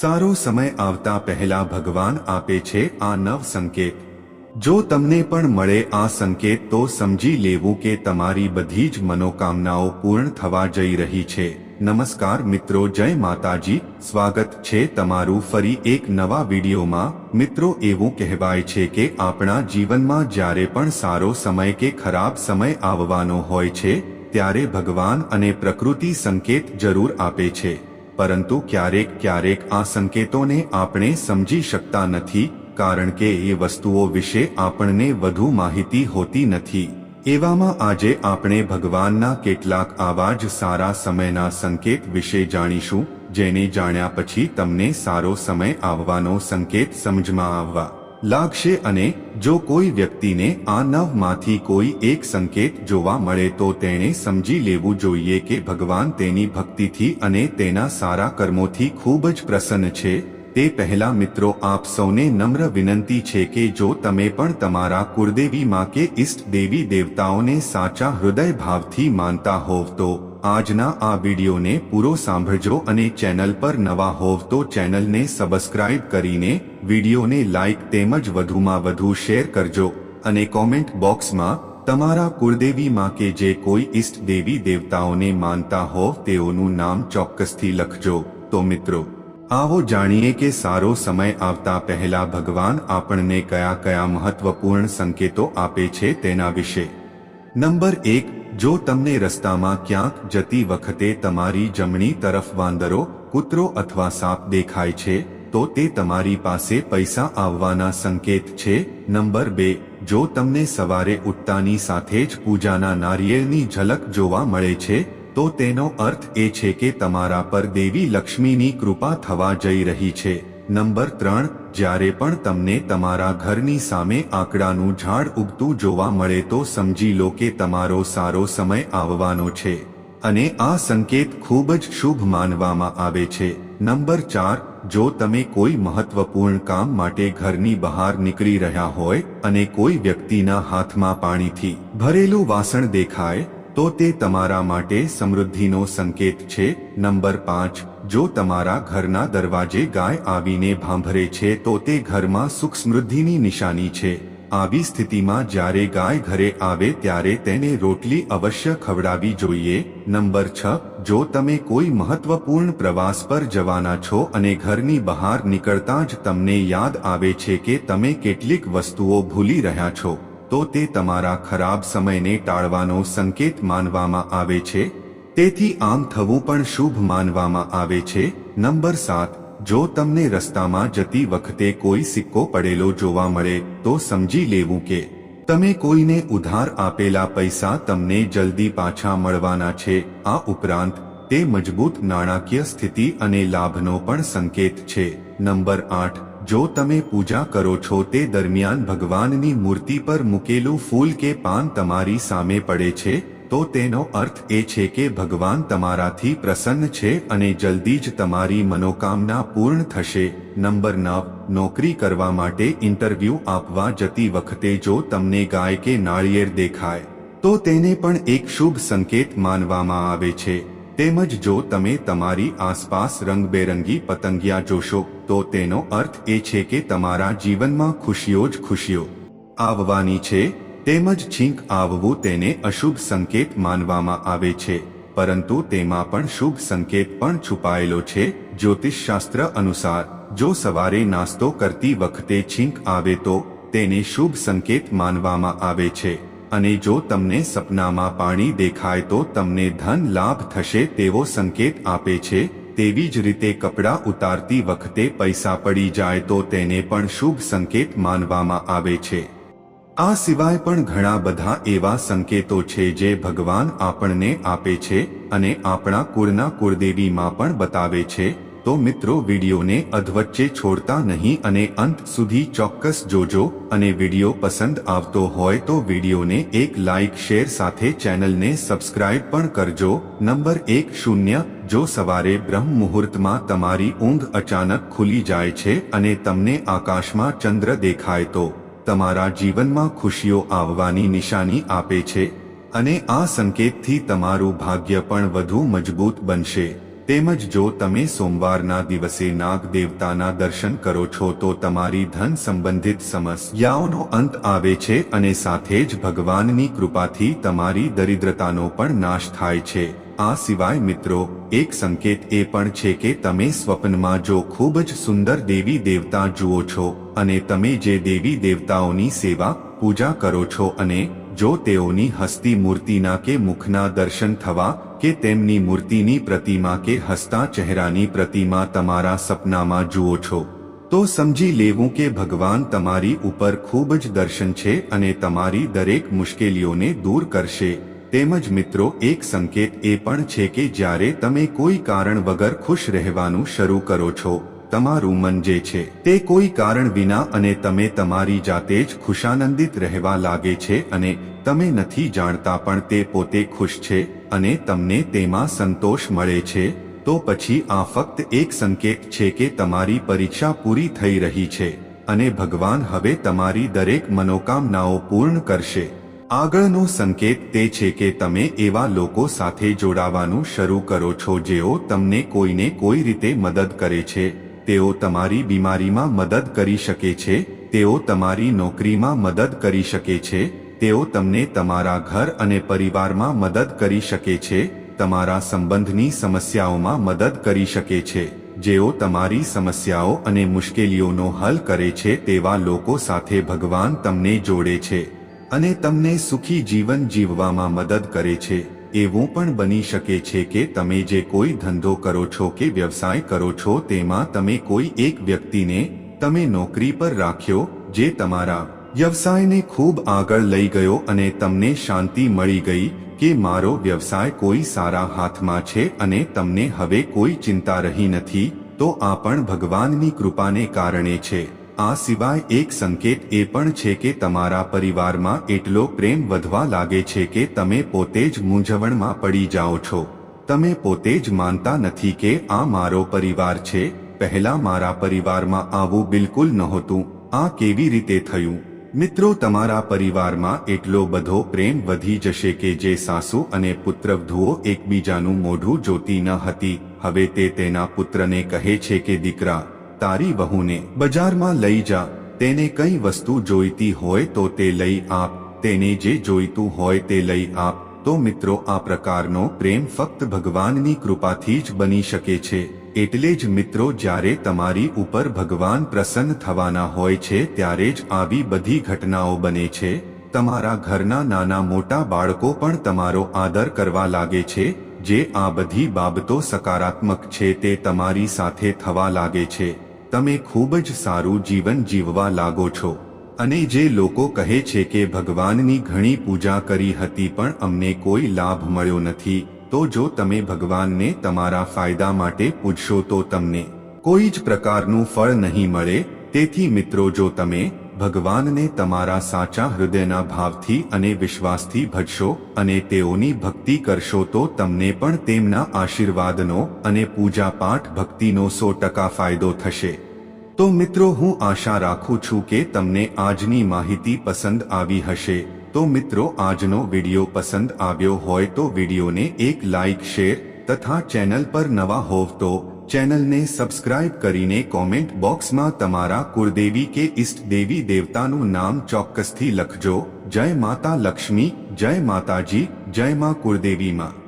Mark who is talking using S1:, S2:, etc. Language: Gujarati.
S1: સારો સમય આવતા પહેલા ભગવાન આપે છે આ નવ સંકેત. જો તમને પણ મળે આ સંકેત તો સમજી લેવું કે તમારી બધી જ મનોકામનાઓ પૂર્ણ થવા જઈ રહી છે. નમસ્કાર મિત્રો, જય માતાજી. સ્વાગત છે તમારું ફરી એક નવા વિડીયોમાં. મિત્રો, એવું કહેવાય છે કે આપણા જીવનમાં જ્યારે પણ સારો સમય કે ખરાબ સમય આવવાનો હોય છે, ત્યારે ભગવાન અને પ્રકૃતિ સંકેત જરૂર આપે છે. પરંતુ ક્યારેક ક્યારેક આ સંકેતોને આપણે સમજી શકતા નથી, કારણ કે એ વસ્તુઓ વિશે આપણને વધુ માહિતી હોતી નથી. એવામાં આજે આપણે ભગવાનના કેટલાક આવા જ સારા સમયના સંકેત વિશે જાણીશું, જેને જાણ્યા પછી તમને સારો સમય આવવાનો સંકેત સમજમાં આવવા. લાગશે અને જો કોઈ વ્યક્તિને આ નવમાંથી કોઈ એક સંકેત જોવા મળે તો તેણે સમજી લેવું જોઈએ કે ભગવાન તેની ભક્તિથી અને તેના સારા કર્મોથી ખૂબ જ પ્રસન્ન છે. તે પહેલા મિત્રો આપ સૌને નમ્ર વિનંતી છે કે જો તમે પણ તમારા કુળદેવી માં કે ઇષ્ટ દેવી દેવતાઓને સાચા હૃદય ભાવથી માનતા હોવ તો આજના આ વિડીયોને પૂરો સાંભળજો અને ચેનલ પર નવા હોવ તો ચેનલને સબસ્ક્રાઇબ કરીને વિડીયોને લાઇક તેમજ વધુમાં વધુ શેર કરજો અને કોમેન્ટ બોક્સમાં તમારા કુળદેવીમાં કે જે કોઈ ઇષ્ટ દેવી દેવતાઓને માનતા હોવ તેઓનું નામ ચોક્કસથી લખજો. તો મિત્રો આવો જાણીએ કે સારો સમય આવતા પહેલા ભગવાન આપણને કયા કયા મહત્વપૂર્ણ સંકેતો આપે છે તેના વિશે. નંબર એક, જો તમને રસ્તામાં ક્યાંક જતી વખતે તમારી જમણી તરફ વાંદરો, કૂતરો અથવા સાપ દેખાય છે, તો તે તમારી પાસે પૈસા આવવાના સંકેત છે. નંબર બે, જો તમને સવારે ઉઠતાની સાથે જ પૂજાના નારિયેળની ઝલક જોવા મળે છે તો તેનો અર્થ એ છે કે તમારા પર દેવી લક્ષ્મીની કૃપા થવા જઈ રહી છે. નંબર ત્રણ, જ્યારે પણ તમને તમારા ઘરની સામે આંકડાનું ઝાડ ઉગતું જોવા મળે તો સમજી લો કે તમારો સારો સમય આવવાનો છે. અને આ સંકેત ખૂબ જ શુભ માનવામાં આવે છે. નંબર ચાર, જો તમે કોઈ મહત્વપૂર્ણ કામ માટે ઘરની બહાર નીકળી રહ્યા હોય અને કોઈ વ્યક્તિના હાથમાં પાણીથી ભરેલું વાસણ દેખાય તો તે તમારા માટે સમૃદ્ધિનો સંકેત છે. નંબર પાંચ, જો તમારા ઘરના દરવાજે ગાય આવીને ભાંભરે છે તો તે ઘરમાં સુખ સમૃદ્ધિની નિશાની છે. આવી સ્થિતિમાં જ્યારે ગાય ઘરે આવે ત્યારે તેને રોટલી અવશ્ય ખવડાવી જોઈએ. નંબર છ, જો તમે કોઈ મહત્વપૂર્ણ પ્રવાસ પર જવાના છો અને ઘરની બહાર નીકળતા જ તમને યાદ આવે છે કે તમે કેટલીક વસ્તુઓ ભૂલી રહ્યા છો. તો તે તમારા ખરાબ સમયને ટાળવાનો સંકેત માનવામાં આવે છે? તેથી આમ થવું પણ શુભ માનવામાં આવે છે. નંબર સાત, જો તમને રસ્તામાં જતી વખતે કોઈ સિક્કો પડેલો જોવા મળે, તો સમજી લેવું કે તમે કોઈને ઉધાર આપેલા પૈસા તમને જલ્દી પાછા મળવાના છે. આ ઉપરાંત, તે મજબૂત નાણાકીય સ્થિતિ અને લાભનો પણ સંકેત છે. નંબર આઠ જો તમે પૂજા કરો છો તે દરમિયાન ભગવાનની મૂર્તિ પર મૂકેલું ફૂલ કે પાન તમારી સામે પડે છે, તો તેનો અર્થ એ છે કે ભગવાન તમારાથી પ્રસન્ન છે અને જલ્દી જ તમારી મનોકામના પૂર્ણ થશે. નંબર નવ, નોકરી કરવા માટે ઇન્ટરવ્યૂ આપવા જતી વખતે જો તમને ગાય કે નાળિયેર દેખાય, તો તેને પણ એક શુભ સંકેત માનવામાં આવે છે. તેમજ જો તમે તમારી આસપાસ રંગબેરંગી પતંગિયા જોશો તો તેનો અર્થ એ છે કે તમારા જીવનમાં ખુશીઓ જ ખુશીઓ આવવાની છે, તેમજ છીંક આવવું તેને અશુભ સંકેત માનવામાં આવે છે, પરંતુ તેમાં પણ શુભ સંકેત પણ છુપાયેલો છે. જ્યોતિષશાસ્ત્ર અનુસાર, જો સવારે નાસ્તો કરતી વખતે છીંક આવે તો તેને શુભ સંકેત માનવામાં આવે છે, અને જો તમને સપનામાં પાણી દેખાય તો તમને ધન લાભ થશે તેવો સંકેત આપે છે. તેવી જ રીતે કપડાં ઉતારતી વખતે પૈસા પડી જાય તો તેને પણ શુભ સંકેત માનવામાં આવે છે. આ સિવાય પણ ઘણા બધા એવા સંકેતો છે જે ભગવાન આપણને આપે છે અને આપણા કુળના કુળદેવીમાં પણ બતાવે છે. તો મિત્રો, વિડીયોને અધવચ્ચે છોડતા નહીં અને અંત સુધી ચોક્કસ જોજો અને વીડિયો પસંદ આવતો હોય તો વિડીયોને એક લાઇક શેર સાથે ચેનલને સબસ્ક્રાઇબ પણ કરજો. નંબર એક શૂન્ય, જો સવારે બ્રહ્મ મુહૂર્તમાં તમારી ઊંઘ અચાનક ખુલી જાય છે અને તમને આકાશમાં ચંદ્ર દેખાય તો, તમારા જીવનમાં ખુશીઓ આવવાની નિશાની આપે છે અને આ સંકેતથી તમારું ભાગ્ય પણ વધુ મજબૂત બનશે. તેમજ જો તમે સોમવારના દિવસે નાગ દેવતાના દર્શન કરો છો તો તમારી ધન સંબંધિત સમસ્યાઓનો અંત આવે છે અને સાથે જ ભગવાનની કૃપાથી તમારી દરિદ્રતાનો પણ નાશ થાય છે. આ સિવાય મિત્રો, એક સંકેત એ પણ છે કે તમે સ્વપ્નમાં જો ખૂબ જ સુંદર દેવી દેવતા જુઓ છો અને તમે જે દેવી દેવતાઓની સેવા પૂજા કરો છો અને જો તેઓની હસ્તી મૂર્તિના કે મુખના દર્શન થવા કે તેમની મૂર્તિની પ્રતિમા કે હસતા ચહેરાની પ્રતિમા તમારા સપનામાં જુઓ છો, તો સમજી લેવું કે ભગવાન તમારી ઉપર ખૂબ જ દર્શન છે અને તમારી દરેક મુશ્કેલીઓને દૂર કરશે. તેમજ મિત્રો, એક સંકેત એ પણ છે કે જ્યારે તમે કોઈ કારણ વગર ખુશ રહેવાનું શરૂ કરો છો તમારું મન જે છે તે કોઈ કારણ વિના અને તમે તમારી જાતે જ ખુશાનંદિત રહેવા લાગે છે અને તમે નથી જાણતા પણ તે પોતે ખુશ છે અને તમને તેમાં સંતોષ મળે છે, તો પછી આ ફક્ત એક સંકેત છે કે તમારી પરીક્ષા પૂરી થઈ રહી છે અને ભગવાન હવે તમારી દરેક મનોકામનાઓ પૂર્ણ કરશે. આગળનો સંકેત તે છે કે તમે એવા લોકો સાથે જોડાવાનું શરૂ કરો છો જેઓ તમને કોઈને કોઈ રીતે મદદ કરે છે. તેઓ તમારી બીમારીમાં મદદ કરી શકે છે, તેઓ તમારી નોકરીમાં મદદ કરી શકે છે, તેઓ તમને તમારા ઘર અને પરિવારમાં મદદ કરી શકે છે, તમારા સંબંધની સમસ્યાઓમાં મદદ કરી શકે છે, જેઓ તમારી સમસ્યાઓ અને મુશ્કેલીઓનો હલ કરે છે તેવા લોકો સાથે ભગવાન તમને જોડે છે અને તમને સુખી જીવન જીવવામાં મદદ કરે છે. એવું પણ બની શકે છે કે તમે જે કોઈ ધંધો કરો છો કે વ્યવસાય કરો છો, તેમાં તમે કોઈ એક વ્યક્તિને તમે નોકરી પર રાખ્યો, જે તમારા વ્યવસાયને ખૂબ આગળ લઈ ગયો અને તમને શાંતિ મળી ગઈ કે મારો વ્યવસાય કોઈ સારા હાથમાં છે અને તમને હવે કોઈ ચિંતા રહી નથી, તો આ પણ ભગવાનની કૃપાને કારણે છે. આ સિવાય એક સંકેત એ પણ છે કે તમારા પરિવારમાં એટલો પ્રેમ વધવા લાગે છે કે તમે પોતે જ મૂંઝવણમાં પડી જાઓ છો. તમે પોતે જ માનતા નથી કે આ મારો પરિવાર છે. પહેલા મારા પરિવારમાં આવું બિલકુલ નહોતું. આ કેવી રીતે થયું? મિત્રો, તમારા પરિવારમાં એટલો બધો પ્રેમ વધી જશે કે જે સાસુ અને પુત્રવધુઓ એકબીજાનું મોઢું જોતી ન હતી. હવે તે તેના પુત્રને કહે છે કે, દીકરા તારી વહુને બજારમાં લઈ જા. તેને કઈ વસ્તુ જોઈતી હોય તો તે લઈ આપ. તેને જે જોઈતું હોય તે લઈ આપ. તો મિત્રો, આ પ્રકારનો પ્રેમ ફક્ત ભગવાનની કૃપાથી જ બની શકે છે. એટલે જ મિત્રો, જ્યારે તમારી ઉપર ભગવાન પ્રસન્ન થવાના હોય છે, ત્યારે જ આવી બધી ઘટનાઓ બને છે. તમારા ઘરના નાના મોટા બાળકો પણ તમારો આદર કરવા લાગે છે. જે આ બધી બાબતો સકારાત્મક છે તે તમારી સાથે થવા લાગે છે. તમે ખૂબ જ સારું જીવન જીવવા લાગો છો. અને જે લોકો કહે છે કે ભગવાનની ઘણી પૂજા કરી હતી પણ અમને કોઈ લાભ મળ્યો નથી, તો જો તમે ભગવાનને તમારા ફાયદા માટે પૂછશો તો તમને કોઈ જ પ્રકારનું ફળ નહીં મળે. તેથી મિત્રો જો તમે ભગવાનને તમારા સાચા હૃદયના ભાવથી અને વિશ્વાસથી ભજશો અને તેઓની ભક્તિ કરશો તો તમને પણ તેમના આશીર્વાદનો અને પૂજાપાઠ ભક્તિનો સો ટકા ફાયદો થશે. તો મિત્રો હું આશા રાખું છું કે તમને આજની માહિતી પસંદ આવી હશે. તો મિત્રો આજનો વિડિયો પસંદ આવ્યો હોય તો વિડિયોને એક લાઇક શેર તથા ચેનલ પર નવા હોવ તો ચેનલને સબસ્ક્રાઇબ કરીને કોમેન્ટ બોક્સમાં તમારા કુળદેવી કે ઇષ્ટ દેવી દેવતાનું નામ ચોક્કસથી લખજો. જય માતા લક્ષ્મી, જય માતાજી, જય મા કુળદેવીમાં.